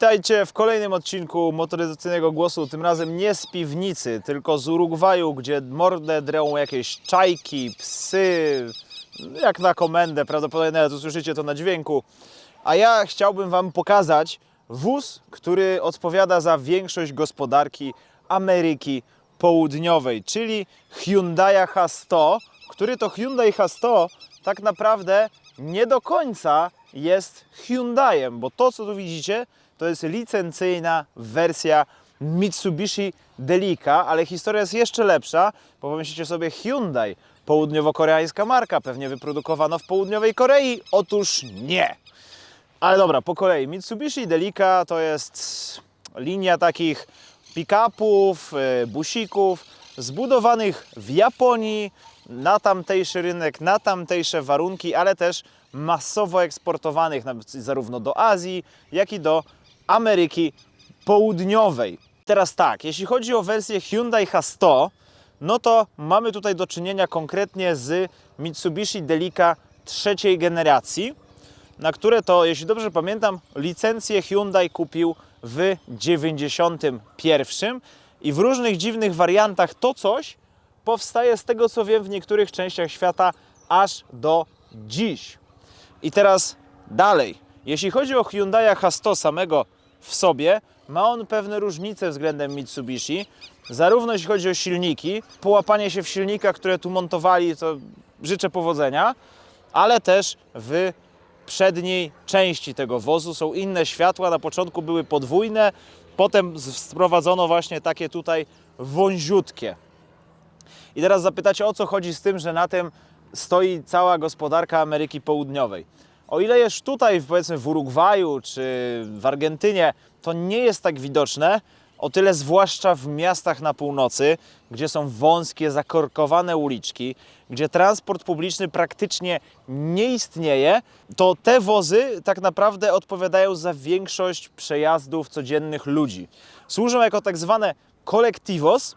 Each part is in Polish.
Witajcie w kolejnym odcinku motoryzacyjnego głosu. Tym razem nie z piwnicy, tylko z Urugwaju, gdzie mordę drą jakieś czajki, psy, jak na komendę. Prawdopodobnie nawet usłyszycie to na dźwięku. A ja chciałbym Wam pokazać wóz, który odpowiada za większość gospodarki Ameryki Południowej, czyli Hyundai H100, który to Hyundai H100 tak naprawdę nie do końca jest Hyundaiem, bo to co tu widzicie to jest licencyjna wersja Mitsubishi Delica, ale historia jest jeszcze lepsza, bo pomyślicie sobie Hyundai, południowo-koreańska marka, pewnie wyprodukowano w południowej Korei. Otóż nie. Ale dobra, po kolei. Mitsubishi Delica to jest linia takich pick-upów, e, busików zbudowanych w Japonii na tamtejszy rynek, na tamtejsze warunki, ale też masowo eksportowanych zarówno do Azji, jak i do Ameryki Południowej. Teraz tak, jeśli chodzi o wersję Hyundai H100, no to mamy tutaj do czynienia konkretnie z Mitsubishi Delica trzeciej generacji na które to, jeśli dobrze pamiętam, licencję Hyundai kupił w 91 i w różnych dziwnych wariantach to coś powstaje z tego co wiem w niektórych częściach świata aż do dziś. I teraz dalej. Jeśli chodzi o Hyundai H100 samego w sobie, ma on pewne różnice względem Mitsubishi. Zarówno jeśli chodzi o silniki, połapanie się w silnikach, które tu montowali, to życzę powodzenia, ale też w przedniej części tego wozu są inne światła. Na początku były podwójne, potem wprowadzono właśnie takie tutaj wąziutkie. I teraz zapytacie, o co chodzi z tym, że na tym stoi cała gospodarka Ameryki Południowej. O ile jest tutaj, powiedzmy w Urugwaju czy w Argentynie, to nie jest tak widoczne, o tyle zwłaszcza w miastach na północy, gdzie są wąskie, zakorkowane uliczki, gdzie transport publiczny praktycznie nie istnieje, to te wozy tak naprawdę odpowiadają za większość przejazdów codziennych ludzi. Służą jako tak zwane kolektivos,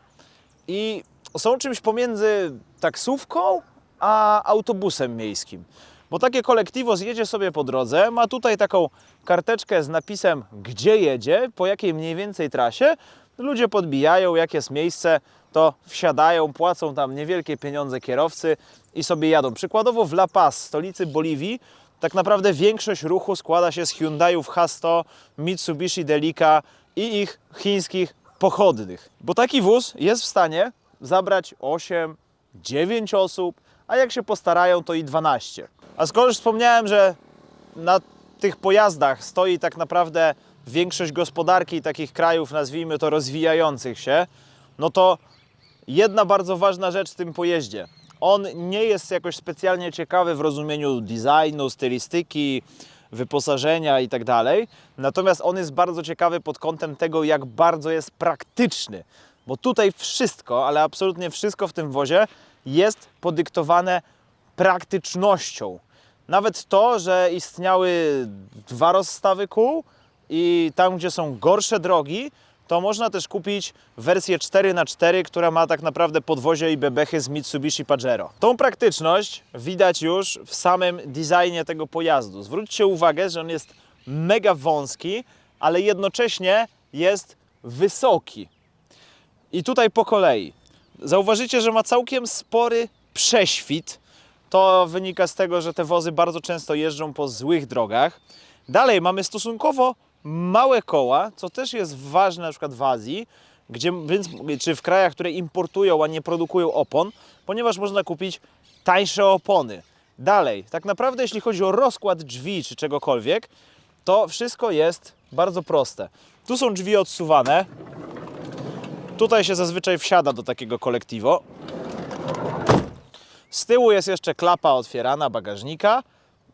i są czymś pomiędzy taksówką a autobusem miejskim. Bo takie kolektiwo zjedzie sobie po drodze, ma tutaj taką karteczkę z napisem, gdzie jedzie, po jakiej mniej więcej trasie. Ludzie podbijają, jak jest miejsce, to wsiadają, płacą tam niewielkie pieniądze kierowcy i sobie jadą. Przykładowo w La Paz, stolicy Boliwii, tak naprawdę większość ruchu składa się z Hyundaiów H100, Mitsubishi Delica i ich chińskich pochodnych. Bo taki wóz jest w stanie zabrać 8, 9 osób, a jak się postarają, to i 12. A skoro już wspomniałem, że na tych pojazdach stoi tak naprawdę większość gospodarki takich krajów, nazwijmy to rozwijających się, no to jedna bardzo ważna rzecz w tym pojeździe. On nie jest jakoś specjalnie ciekawy w rozumieniu designu, stylistyki, wyposażenia i tak dalej. Natomiast on jest bardzo ciekawy pod kątem tego, jak bardzo jest praktyczny. Bo tutaj wszystko, ale absolutnie wszystko w tym wozie jest podyktowane praktycznością. Nawet to, że istniały dwa rozstawy kół i tam, gdzie są gorsze drogi, to można też kupić wersję 4x4, która ma tak naprawdę podwozie i bebechy z Mitsubishi Pajero. Tą praktyczność widać już w samym designie tego pojazdu. Zwróćcie uwagę, że on jest mega wąski, ale jednocześnie jest wysoki. I tutaj po kolei. Zauważycie, że ma całkiem spory prześwit. To wynika z tego, że te wozy bardzo często jeżdżą po złych drogach. Dalej mamy stosunkowo małe koła, co też jest ważne na przykład w Azji, gdzie, więc, czy w krajach, które importują, a nie produkują opon, ponieważ można kupić tańsze opony. Dalej, tak naprawdę jeśli chodzi o rozkład drzwi czy czegokolwiek, to wszystko jest bardzo proste. Tu są drzwi odsuwane, Tutaj się zazwyczaj wsiada do takiego kolektivo. Z tyłu jest jeszcze klapa otwierana bagażnika.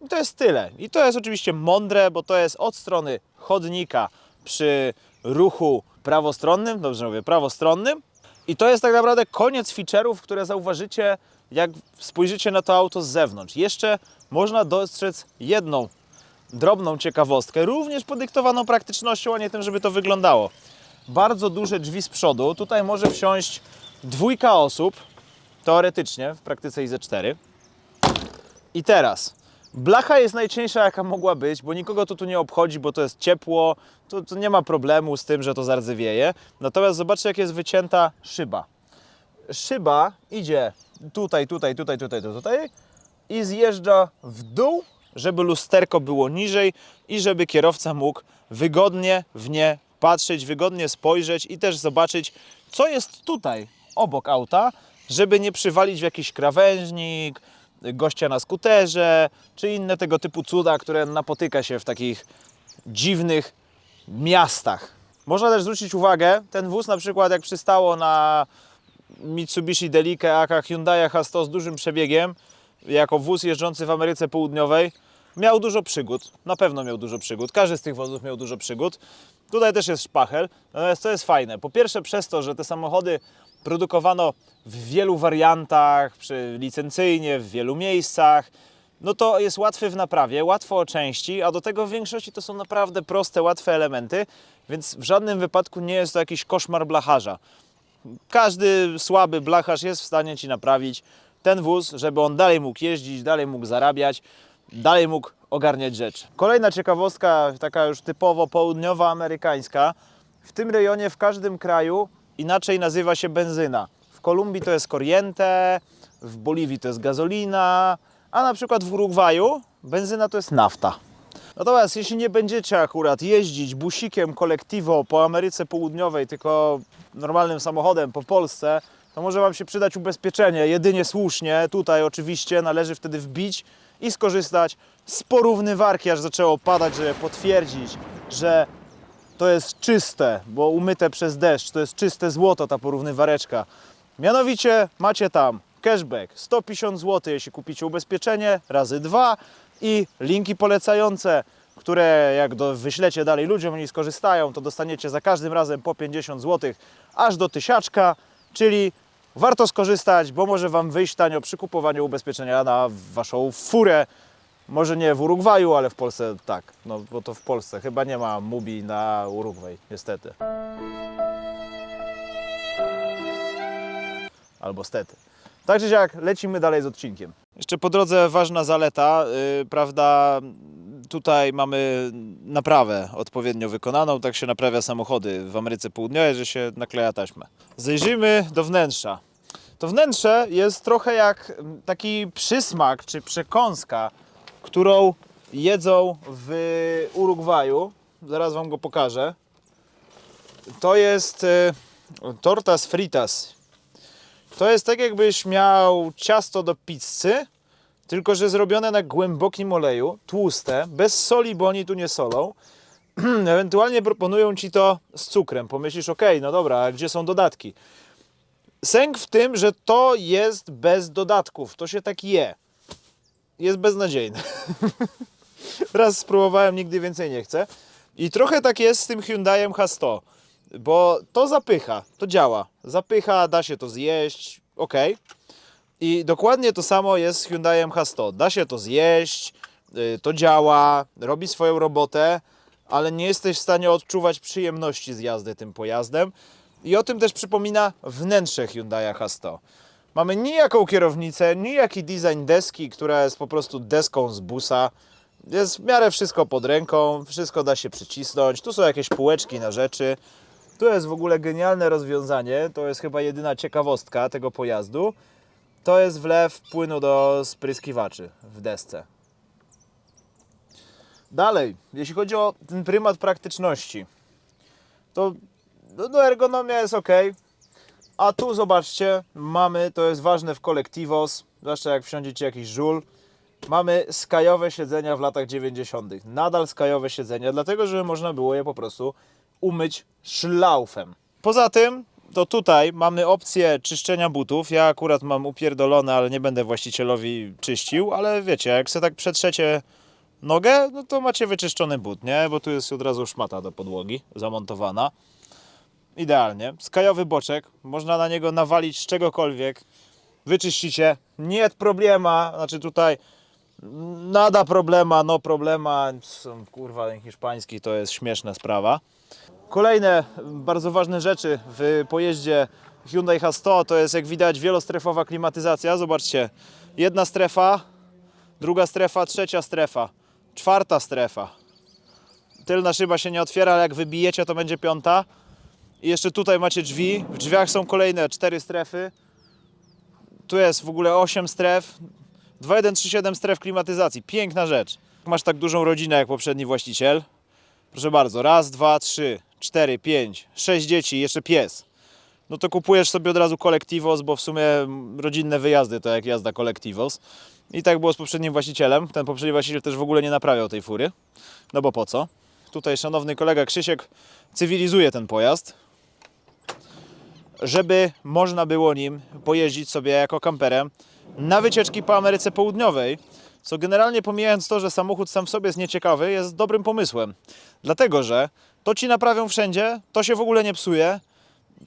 I to jest tyle. I to jest oczywiście mądre, bo to jest od strony chodnika przy ruchu prawostronnym, dobrze mówię, prawostronnym. I to jest tak naprawdę koniec feature'ów, które zauważycie, jak spojrzycie na to auto z zewnątrz. Jeszcze można dostrzec jedną drobną ciekawostkę, również podyktowaną praktycznością, a nie tym, żeby to wyglądało. Bardzo duże drzwi z przodu. Tutaj może wsiąść dwójka osób, teoretycznie, w praktyce IZ4. I teraz, Blacha jest najcieńsza, jaka mogła być, bo nikogo to tu nie obchodzi, bo to jest ciepło, to, to nie ma problemu z tym, że to zardzewieje. Natomiast zobaczcie, jak jest wycięta szyba. Szyba idzie tutaj, tutaj, tutaj, tutaj, tutaj i zjeżdża w dół, żeby lusterko było niżej i żeby kierowca mógł wygodnie w nie patrzeć, wygodnie spojrzeć i też zobaczyć, co jest tutaj obok auta, żeby nie przywalić w jakiś krawężnik, gościa na skuterze, czy inne tego typu cuda, które napotyka się w takich dziwnych miastach. Można też zwrócić uwagę, ten wóz na przykład jak przystało na Mitsubishi Delica, aka Hyundai H100 z dużym przebiegiem, jako wóz jeżdżący w Ameryce Południowej, miał dużo przygód. Na pewno miał dużo przygód. Każdy z tych wozów miał dużo przygód. Tutaj też jest szpachel. Natomiast co jest fajne? Po pierwsze przez to, że te samochody produkowano w wielu wariantach, przy, licencyjnie, w wielu miejscach, no to jest łatwy w naprawie, łatwo o części, a do tego w większości to są naprawdę proste, łatwe elementy, więc w żadnym wypadku nie jest to jakiś koszmar blacharza każdy słaby blacharz jest w stanie ci naprawić ten wóz, żeby on dalej mógł jeździć, dalej mógł zarabiać, dalej mógł ogarniać rzeczy. Kolejna ciekawostka, taka już typowo południowa amerykańska. W tym rejonie w każdym kraju inaczej nazywa się benzyna. W Kolumbii to jest corriente, w Boliwii to jest gazolina, a na przykład w Urugwaju benzyna to jest nafta. Natomiast jeśli nie będziecie akurat jeździć busikiem kolektivo po Ameryce Południowej, tylko normalnym samochodem po Polsce, to może Wam się przydać ubezpieczenie. Jedynie słusznie, tutaj oczywiście należy wtedy wbić i skorzystać z porównywarki, aż zaczęło padać, żeby potwierdzić, że to jest czyste, bo umyte przez deszcz, to jest czyste złoto ta porównywareczka. Mianowicie macie tam cashback 150 zł, jeśli kupicie ubezpieczenie, razy dwa i linki polecające, które jak do, wyślecie dalej ludziom, oni skorzystają, to dostaniecie za każdym razem po 50 zł, aż do tysiaczka, czyli warto skorzystać, bo może Wam wyjść tanio przy kupowaniu ubezpieczenia na Waszą furę. Może nie w Urugwaju, ale w Polsce tak, no bo to w Polsce chyba nie ma Mubi na Urugwaj, niestety. Albo stety. Tak czy siak, lecimy dalej z odcinkiem. Jeszcze po drodze ważna zaleta, yy, prawda, tutaj mamy naprawę odpowiednio wykonaną, tak się naprawia samochody w Ameryce Południowej, że się nakleja taśmę. Zajrzyjmy do wnętrza. To wnętrze jest trochę jak mm, taki przysmak czy przekąska, którą jedzą w Urugwaju. Zaraz Wam go pokażę. To jest y, tortas fritas. To jest tak, jakbyś miał ciasto do pizzy, tylko że zrobione na głębokim oleju, tłuste, bez soli, bo oni tu nie solą. Ewentualnie proponują ci to z cukrem. Pomyślisz, ok, no dobra, a gdzie są dodatki? Sęk w tym, że to jest bez dodatków. To się tak je. Jest beznadziejne. Raz spróbowałem, nigdy więcej nie chcę. I trochę tak jest z tym Hyundaiem H100, bo to zapycha, to działa. Zapycha, da się to zjeść, ok. I dokładnie to samo jest z Hyundaiem H100. Da się to zjeść, y, to działa, robi swoją robotę, ale nie jesteś w stanie odczuwać przyjemności z jazdy tym pojazdem. I o tym też przypomina wnętrze Hyundai H100. Mamy nijaką kierownicę, nijaki design deski, która jest po prostu deską z busa. Jest w miarę wszystko pod ręką, wszystko da się przycisnąć. Tu są jakieś półeczki na rzeczy. Tu jest w ogóle genialne rozwiązanie. To jest chyba jedyna ciekawostka tego pojazdu. To jest wlew płynu do spryskiwaczy w desce. Dalej, jeśli chodzi o ten prymat praktyczności, to no, no ergonomia jest ok. A tu zobaczcie, mamy, to jest ważne w Collectivos, zwłaszcza jak wsiądziecie jakiś żul, mamy skajowe siedzenia w latach 90. Nadal skajowe siedzenia, dlatego że można było je po prostu umyć szlaufem. Poza tym, to tutaj mamy opcję czyszczenia butów. Ja akurat mam upierdolone, ale nie będę właścicielowi czyścił, ale wiecie, jak sobie tak przetrzecie nogę, no to macie wyczyszczony but, nie? Bo tu jest od razu szmata do podłogi zamontowana. Idealnie. Skajowy boczek, można na niego nawalić czegokolwiek. Wyczyścicie, nie problema, znaczy tutaj nada problema, no problema, kurwa ten hiszpański to jest śmieszna sprawa. Kolejne bardzo ważne rzeczy w pojeździe Hyundai H100 to jest jak widać wielostrefowa klimatyzacja. Zobaczcie, jedna strefa druga strefa, trzecia strefa, czwarta strefa. Tylna szyba się nie otwiera, ale jak wybijecie, to będzie piąta. I jeszcze tutaj macie drzwi. W drzwiach są kolejne cztery strefy. Tu jest w ogóle 8 stref. 2137 stref klimatyzacji. Piękna rzecz. Masz tak dużą rodzinę jak poprzedni właściciel. Proszę bardzo, raz, dwa, trzy, cztery, pięć, sześć dzieci jeszcze pies. No to kupujesz sobie od razu Colectivos, bo w sumie rodzinne wyjazdy to jak jazda Colectivos. I tak było z poprzednim właścicielem. Ten poprzedni właściciel też w ogóle nie naprawiał tej fury. No bo po co? Tutaj szanowny kolega Krzysiek cywilizuje ten pojazd, żeby można było nim pojeździć sobie jako kamperem na wycieczki po Ameryce Południowej, co generalnie pomijając to, że samochód sam w sobie jest nieciekawy, jest dobrym pomysłem. Dlatego, że to ci naprawią wszędzie, to się w ogóle nie psuje,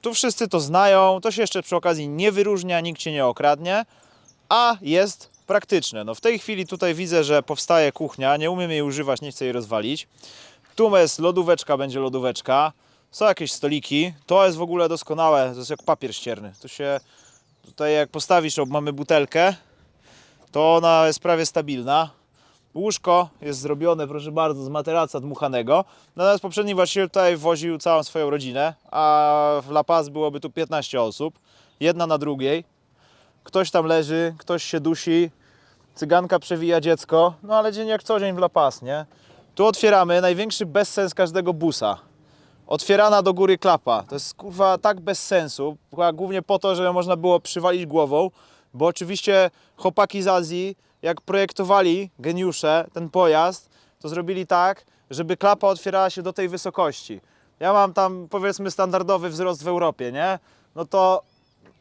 tu wszyscy to znają, to się jeszcze przy okazji nie wyróżnia, nikt cię nie okradnie, a jest praktyczne. No w tej chwili tutaj widzę, że powstaje kuchnia, nie umiem jej używać, nie chcę jej rozwalić. Tu jest lodóweczka, będzie lodóweczka. Są jakieś stoliki. To jest w ogóle doskonałe. To jest jak papier ścierny. Tu się tutaj jak postawisz, mamy butelkę, to ona jest prawie stabilna. Łóżko jest zrobione, proszę bardzo, z materaca dmuchanego. Natomiast poprzedni właściciel tutaj woził całą swoją rodzinę, a w La Paz byłoby tu 15 osób, jedna na drugiej. Ktoś tam leży, ktoś się dusi, cyganka przewija dziecko, no ale dzień jak co dzień w La Paz, nie? Tu otwieramy największy bezsens każdego busa. Otwierana do góry klapa. To jest kurwa tak bez sensu, głównie po to, żeby można było przywalić głową, bo oczywiście chłopaki z Azji, jak projektowali geniusze ten pojazd, to zrobili tak, żeby klapa otwierała się do tej wysokości. Ja mam tam powiedzmy standardowy wzrost w Europie, nie? No to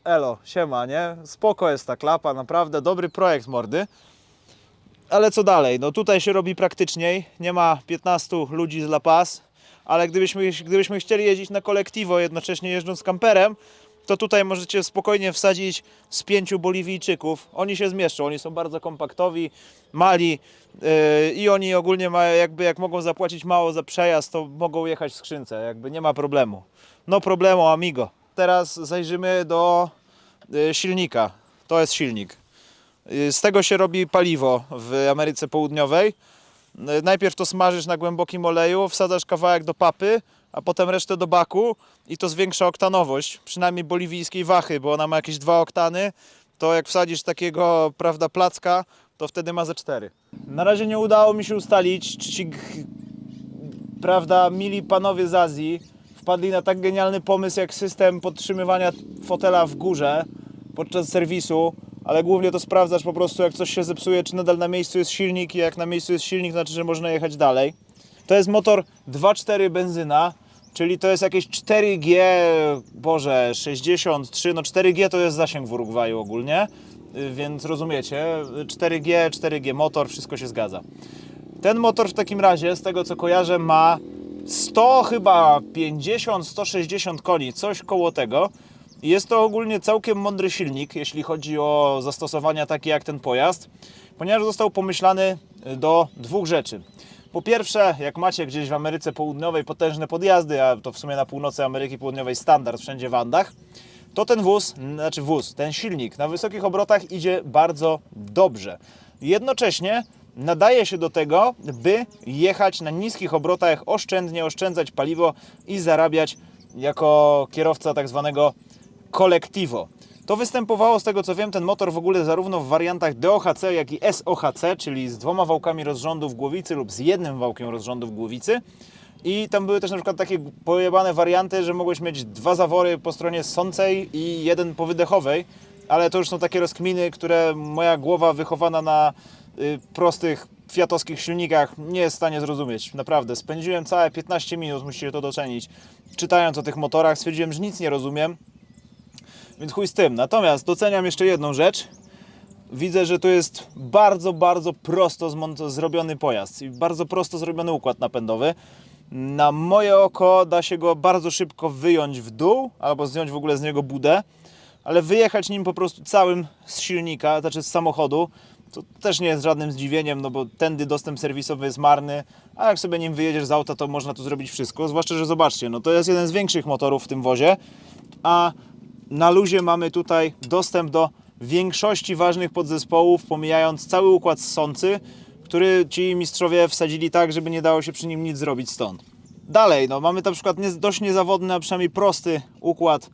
elo, siema, nie? Spoko jest ta klapa, naprawdę dobry projekt mordy. Ale co dalej? No tutaj się robi praktyczniej, nie ma 15 ludzi z La Paz, ale gdybyśmy, gdybyśmy chcieli jeździć na kolektiwo, jednocześnie jeżdżąc kamperem, to tutaj możecie spokojnie wsadzić z pięciu Boliwijczyków. Oni się zmieszczą, oni są bardzo kompaktowi, mali yy, i oni ogólnie mają, jakby jak mogą zapłacić mało za przejazd, to mogą jechać w skrzynce, jakby nie ma problemu. No problemu, amigo. Teraz zajrzymy do yy, silnika. To jest silnik. Yy, Z tego się robi paliwo w Ameryce Południowej. Yy, Najpierw to smażysz na głębokim oleju, wsadzasz kawałek do papy, a potem resztę do baku i to zwiększa oktanowość, przynajmniej boliwijskiej wachy, bo ona ma jakieś dwa oktany, to jak wsadzisz takiego, prawda, placka, to wtedy ma ze cztery. Na razie nie udało mi się ustalić, czy ci, prawda, mili panowie z Azji wpadli na tak genialny pomysł jak system podtrzymywania fotela w górze podczas serwisu, ale głównie to sprawdzasz po prostu jak coś się zepsuje, czy nadal na miejscu jest silnik i jak na miejscu jest silnik, znaczy, że można jechać dalej. To jest motor 2.4 benzyna, czyli to jest jakieś 4G, Boże, 63, no 4G to jest zasięg w Urugwaju ogólnie, y, więc rozumiecie, 4G, 4G motor, wszystko się zgadza. Ten motor w takim razie, z tego co kojarzę, ma 100 chyba 50, 160 koni, coś koło tego. Jest to ogólnie całkiem mądry silnik, jeśli chodzi o zastosowania takie jak ten pojazd, ponieważ został pomyślany do dwóch rzeczy. Po pierwsze, jak macie gdzieś w Ameryce Południowej potężne podjazdy, a to w sumie na północy Ameryki Południowej standard wszędzie w Andach, to ten wóz, znaczy wóz, ten silnik na wysokich obrotach idzie bardzo dobrze. Jednocześnie nadaje się do tego, by jechać na niskich obrotach, oszczędnie oszczędzać paliwo i zarabiać jako kierowca tak zwanego Colectivo. To występowało z tego co wiem, ten motor w ogóle zarówno w wariantach DOHC, jak i SOHC, czyli z dwoma wałkami rozrządu w głowicy lub z jednym wałkiem rozrządu w głowicy. I tam były też na przykład takie pojebane warianty, że mogłeś mieć dwa zawory po stronie sącej i jeden po wydechowej, ale to już są takie rozkminy, które moja głowa wychowana na y, prostych fiatowskich silnikach nie jest w stanie zrozumieć. Naprawdę, spędziłem całe 15 minut, musicie to docenić, czytając o tych motorach, stwierdziłem, że nic nie rozumiem, więc chuj z tym. Natomiast doceniam jeszcze jedną rzecz. Widzę, że to jest bardzo, bardzo prosto zrobiony pojazd i bardzo prosto zrobiony układ napędowy. Na moje oko da się go bardzo szybko wyjąć w dół albo zdjąć w ogóle z niego budę, ale wyjechać nim po prostu całym z silnika, znaczy z samochodu, to też nie jest żadnym zdziwieniem, no bo tędy dostęp serwisowy jest marny, a jak sobie nim wyjedziesz z auta, to można tu zrobić wszystko. Zwłaszcza, że zobaczcie, no to jest jeden z większych motorów w tym wozie, a na luzie mamy tutaj dostęp do większości ważnych podzespołów, pomijając cały układ ssący, który ci mistrzowie wsadzili tak, żeby nie dało się przy nim nic zrobić stąd. Dalej, no mamy na przykład nie, dość niezawodny, a przynajmniej prosty układ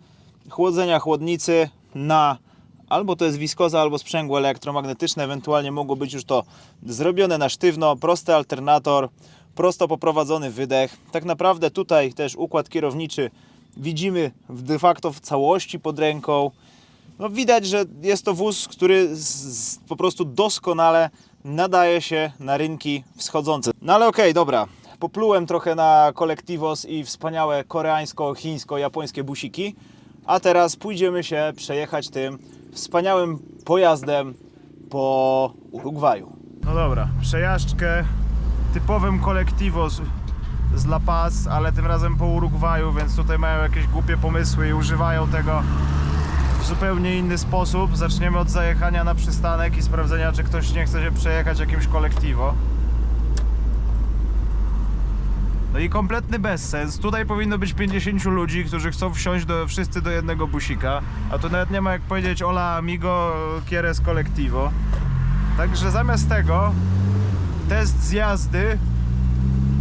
chłodzenia chłodnicy na albo to jest wiskoza, albo sprzęgło elektromagnetyczne, ewentualnie mogło być już to zrobione na sztywno, prosty alternator, prosto poprowadzony wydech. Tak naprawdę tutaj też układ kierowniczy widzimy de facto w całości pod ręką. No widać, że jest to wóz, który z, z, po prostu doskonale nadaje się na rynki wschodzące. No ale okej, dobra. Poplułem trochę na Collectivos i wspaniałe koreańsko-chińsko-japońskie busiki. A teraz pójdziemy się przejechać tym wspaniałym pojazdem po Urugwaju. No dobra, przejażdżkę typowym Collectivos z La Paz, ale tym razem po Urugwaju, więc tutaj mają jakieś głupie pomysły i używają tego w zupełnie inny sposób. Zaczniemy od zajechania na przystanek i sprawdzenia, czy ktoś nie chce się przejechać jakimś Collectivo. No i kompletny bezsens. Tutaj powinno być 50 ludzi, którzy chcą wsiąść do, wszyscy do jednego busika, a tu nawet nie ma jak powiedzieć hola amigo, quieres collectivo. Także zamiast tego test z jazdy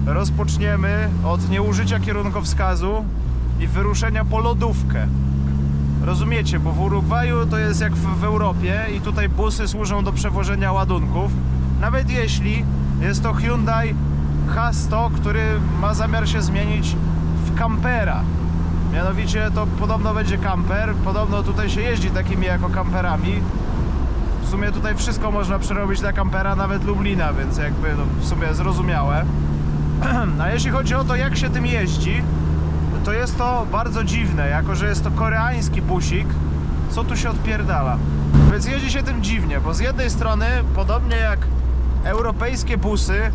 rozpoczniemy od nieużycia kierunkowskazu i wyruszenia po lodówkę. Rozumiecie, bo w Urugwaju to jest jak w, w Europie i tutaj busy służą do przewożenia ładunków. Nawet jeśli jest to Hyundai H100, który ma zamiar się zmienić w kampera. Mianowicie to podobno będzie kamper, podobno tutaj się jeździ takimi jako kamperami. W sumie tutaj wszystko można przerobić na kampera, nawet Lublina, więc jakby no, w sumie zrozumiałe. A jeśli chodzi o to, jak się tym jeździ, to jest to bardzo dziwne, jako że jest to koreański busik, co tu się odpierdala. Więc jeździ się tym dziwnie, bo z jednej strony, podobnie jak europejskie busy,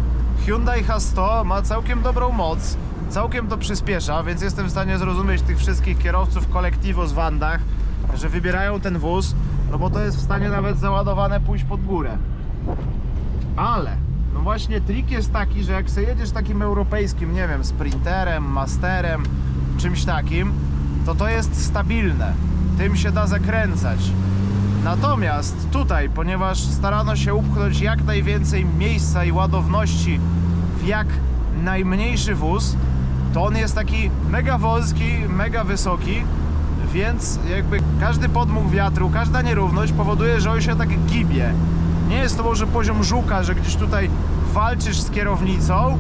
Hyundai H100 ma całkiem dobrą moc, całkiem to przyspiesza, więc jestem w stanie zrozumieć tych wszystkich kierowców kolektywo z Wandach, że wybierają ten wóz, no bo to jest w stanie nawet załadowane pójść pod górę. Ale, no właśnie trik jest taki, że jak sobie jedziesz takim europejskim, nie wiem, sprinterem, masterem, czymś takim, to to jest stabilne. Tym się da zakręcać. Natomiast tutaj, ponieważ starano się upchnąć jak najwięcej miejsca i ładowności w jak najmniejszy wóz, to on jest taki mega wąski, mega wysoki, więc jakby każdy podmuch wiatru, każda nierówność powoduje, że on się tak gibie. Nie jest to może poziom żuka, że gdzieś tutaj walczysz z kierownicą,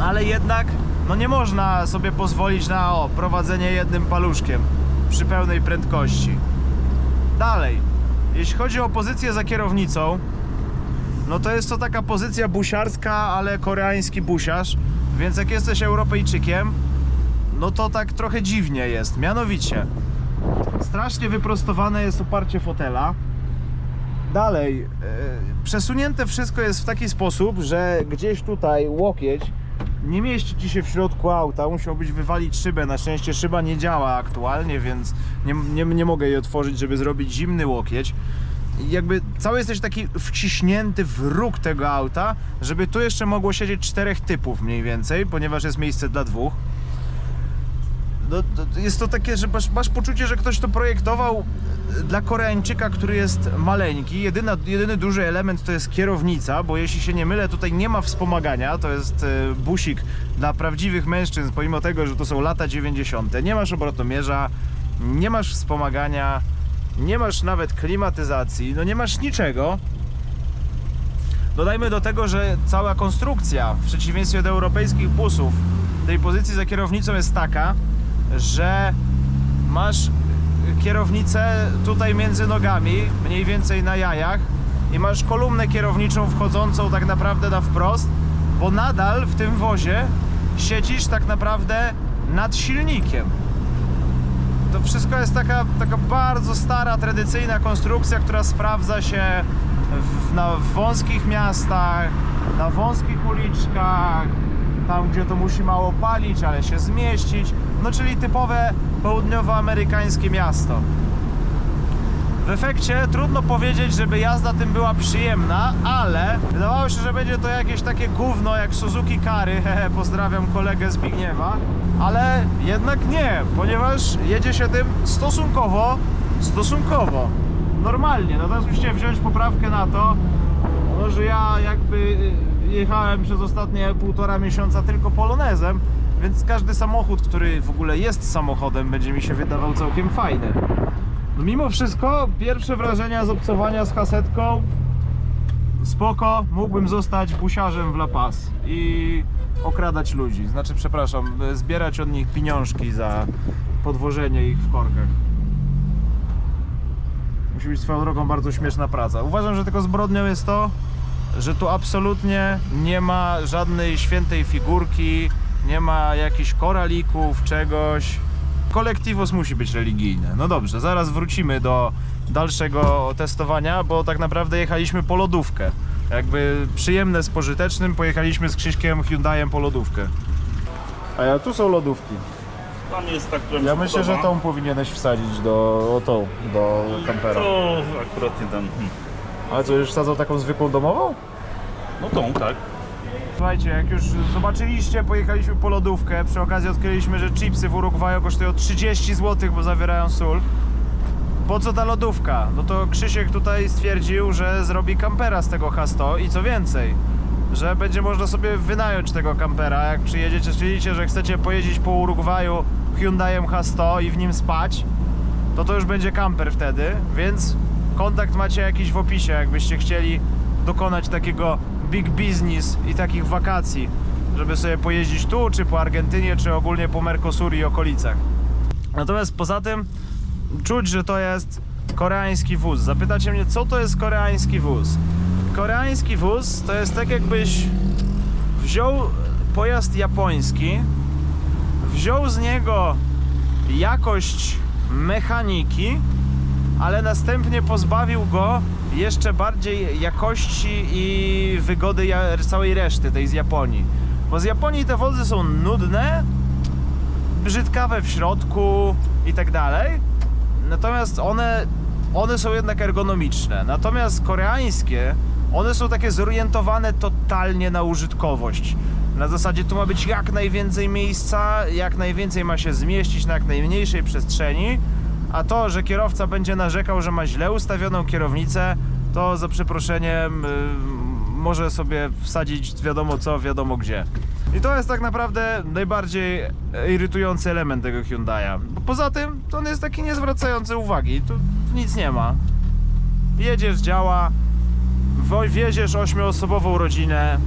ale jednak no nie można sobie pozwolić na o, prowadzenie jednym paluszkiem przy pełnej prędkości. Dalej, jeśli chodzi o pozycję za kierownicą, no to jest to taka pozycja busiarska, ale koreański busiarz, więc jak jesteś Europejczykiem, no to tak trochę dziwnie jest. Mianowicie, strasznie wyprostowane jest oparcie fotela. Dalej, e, przesunięte wszystko jest w taki sposób, że gdzieś tutaj łokieć nie mieści ci się w środku auta, musiałbyś wywalić szybę. Na szczęście szyba nie działa aktualnie, więc nie, nie, nie mogę jej otworzyć, żeby zrobić zimny łokieć. Jakby cały jesteś taki wciśnięty w róg tego auta, żeby tu jeszcze mogło siedzieć czterech typów mniej więcej, ponieważ jest miejsce dla dwóch. No, to jest to takie, że masz, masz poczucie, że ktoś to projektował dla Koreańczyka, który jest maleńki. Jedyna, jedyny duży element to jest kierownica, bo jeśli się nie mylę, tutaj nie ma wspomagania. To jest e, busik dla prawdziwych mężczyzn, pomimo tego, że to są lata 90. Nie masz obrotomierza, nie masz wspomagania, nie masz nawet klimatyzacji, no nie masz niczego. Dodajmy do tego, że cała konstrukcja, w przeciwieństwie do europejskich busów, tej pozycji za kierownicą jest taka, że masz kierownicę tutaj między nogami, mniej więcej na jajach i masz kolumnę kierowniczą wchodzącą tak naprawdę na wprost, bo nadal w tym wozie siedzisz tak naprawdę nad silnikiem. To wszystko jest taka, taka bardzo stara, tradycyjna konstrukcja, która sprawdza się w, na, w wąskich miastach, na wąskich uliczkach, tam gdzie to musi mało palić, ale się zmieścić. No czyli typowe południowoamerykańskie miasto. W efekcie trudno powiedzieć, żeby jazda tym była przyjemna, ale wydawało się, że będzie to jakieś takie gówno jak Suzuki Kary. Pozdrawiam kolegę Zbigniewa. Ale jednak nie, ponieważ jedzie się tym stosunkowo, stosunkowo normalnie. Natomiast musicie wziąć poprawkę na to, no, że ja jakby y, jechałem przez ostatnie półtora miesiąca tylko polonezem, więc każdy samochód, który w ogóle jest samochodem, będzie mi się wydawał całkiem fajny. No mimo wszystko, pierwsze wrażenia z obcowania z kasetką spoko, mógłbym zostać busiarzem w La Paz i okradać ludzi. Znaczy, przepraszam, zbierać od nich pieniążki za podwożenie ich w korkach. Musi być swoją drogą bardzo śmieszna praca. Uważam, że tylko zbrodnią jest to, że tu absolutnie nie ma żadnej świętej figurki, nie ma jakichś koralików, czegoś. Kolektivus musi być religijny. No dobrze, zaraz wrócimy do dalszego testowania, bo tak naprawdę jechaliśmy po lodówkę. Jakby przyjemne z pożytecznym, pojechaliśmy z Krzyśkiem Hyundaiem po lodówkę. A ja tu są lodówki. Tam jest ta, która mi Ja się myślę, że podoba. tą powinieneś wsadzić do, o tą, do kampera. To akurat nie ten. hmm. Ale co, już wsadzał taką zwykłą domową? No tą, tak. Słuchajcie, jak już zobaczyliście, pojechaliśmy po lodówkę. Przy okazji odkryliśmy, że chipsy w Urugwaju kosztują 30 zł, bo zawierają sól. Po co ta lodówka? No to Krzysiek tutaj stwierdził, że zrobi kampera z tego H100 i co więcej, że będzie można sobie wynająć tego kampera. Jak przyjedziecie, stwierdzicie, że chcecie pojeździć po Urugwaju Hyundaiem H100 i w nim spać, to to już będzie kamper wtedy, więc kontakt macie jakiś w opisie, jakbyście chcieli dokonać takiego big business i takich wakacji, żeby sobie pojeździć tu, czy po Argentynie, czy ogólnie po Mercosur i okolicach. Natomiast poza tym czuć, że to jest koreański wóz. Zapytacie mnie, co to jest koreański wóz? Koreański wóz to jest tak jakbyś wziął pojazd japoński, wziął z niego jakość mechaniki, ale następnie pozbawił go jeszcze bardziej jakości i wygody całej reszty tej z Japonii. Bo z Japonii te wozy są nudne, brzydkawe w środku i tak dalej. Natomiast one, one są jednak ergonomiczne. Natomiast koreańskie, one są takie zorientowane totalnie na użytkowość. Na zasadzie tu ma być jak najwięcej miejsca, jak najwięcej ma się zmieścić na jak najmniejszej przestrzeni. A to, że kierowca będzie narzekał, że ma źle ustawioną kierownicę, to za przeproszeniem y, może sobie wsadzić wiadomo co, wiadomo gdzie. I to jest tak naprawdę najbardziej irytujący element tego Hyundai'a. Poza tym, to on jest taki niezwracający uwagi. Tu nic nie ma. Jedziesz, działa, wieziesz ośmioosobową rodzinę.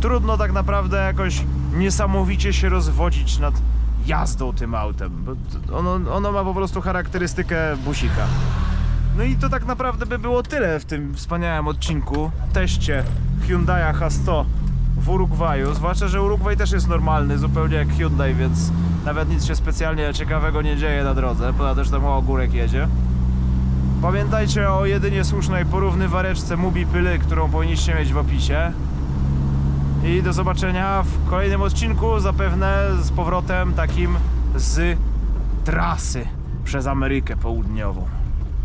Trudno tak naprawdę jakoś niesamowicie się rozwodzić nad jazdą tym autem. Bo ono, ono ma po prostu charakterystykę busika. No i to tak naprawdę by było tyle w tym wspaniałym odcinku. Teście Hyundai'a H100 w Urugwaju. Zwłaszcza, że Urugwaj też jest normalny, zupełnie jak Hyundai, więc nawet nic się specjalnie ciekawego nie dzieje na drodze. Poza też tam o ogórek jedzie. Pamiętajcie o jedynie słusznej porównywareczce Mubi Pyly, którą powinniście mieć w opisie. I do zobaczenia w kolejnym odcinku, zapewne z powrotem takim z trasy przez Amerykę Południową.